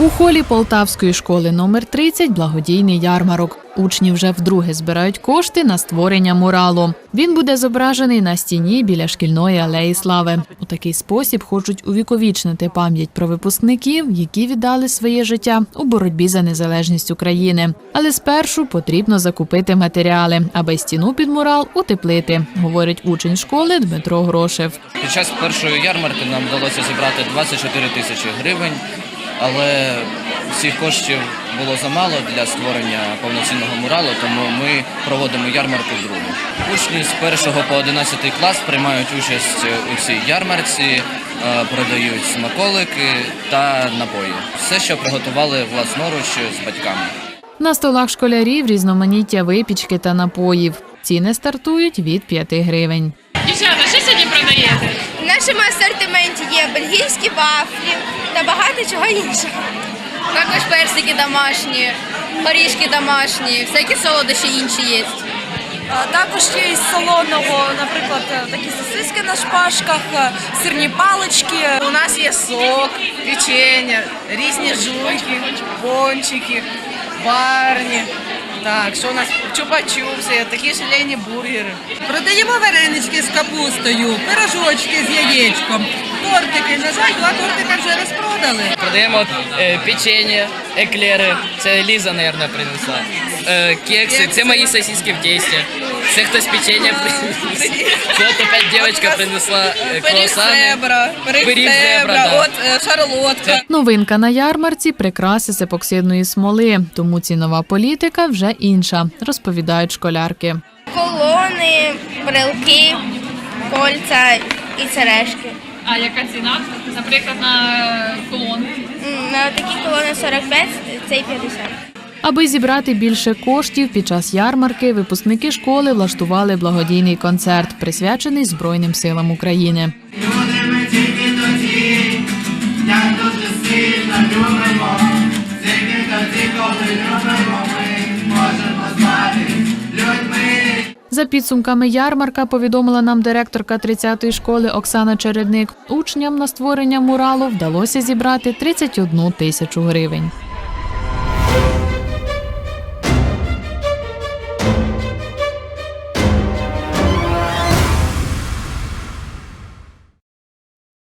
У холі Полтавської школи номер 30 благодійний ярмарок. Учні вже вдруге збирають кошти на створення муралу. Він буде зображений на стіні біля шкільної алеї слави. У такий спосіб хочуть увіковічнити пам'ять про випускників, які віддали своє життя у боротьбі за незалежність України. Але спершу потрібно закупити матеріали, аби стіну під мурал утеплити, говорить учень школи Дмитро Грошев. Під час першої ярмарки нам вдалося зібрати 24 тисячі гривень, але всіх коштів було замало для створення повноцінного муралу, тому ми проводимо ярмарку другу. Учні з 1 по 11 клас приймають участь у цій ярмарці, е, продають смаколики та напої. Все, що приготували власноруч з батьками. На столах школярів різноманіття випічки та напоїв. Ціни стартують від 5 гривень. Дівчата, що сьогодні продаєте? В нашому асортименті є бельгійські вафлі та багато чого іншого. Також персики домашні, горішки домашні, всякі солодощі інші є. А Також є із солоного, наприклад, такі сосиски на шпажках, е, сирні палички. У нас є сок, печення, різні жуйки, пончики, барні. Так, що у нас чупа-чупси, такі шалені бургери. Продаємо варенички з капустою, пирожочки з яєчком, тортики. На жаль, два тортика вже розпродали. Продаємо е, печення, еклери. Це Ліза, мабуть, принесла. Е, кекси, це мої сосиски в тесті. Це хтось печення приніс. Це от опять дівчинка принесла е, Пиріг круасани. зебра, пиріг Пиріг зебра, зебра, да. от е, шарлотка. Новинка на ярмарці прикраси з епоксидної смоли, тому цінова політика вже інша, розповідають школярки. Колони, брелки, кольця і сережки. А яка ціна? Наприклад, на колон. На такі колони 45, цей 50. Аби зібрати більше коштів під час ярмарки, випускники школи влаштували благодійний концерт, присвячений Збройним силам України. За підсумками ярмарка повідомила нам директорка 30-ї школи Оксана Чередник. Учням на створення муралу вдалося зібрати 31 тисячу гривень.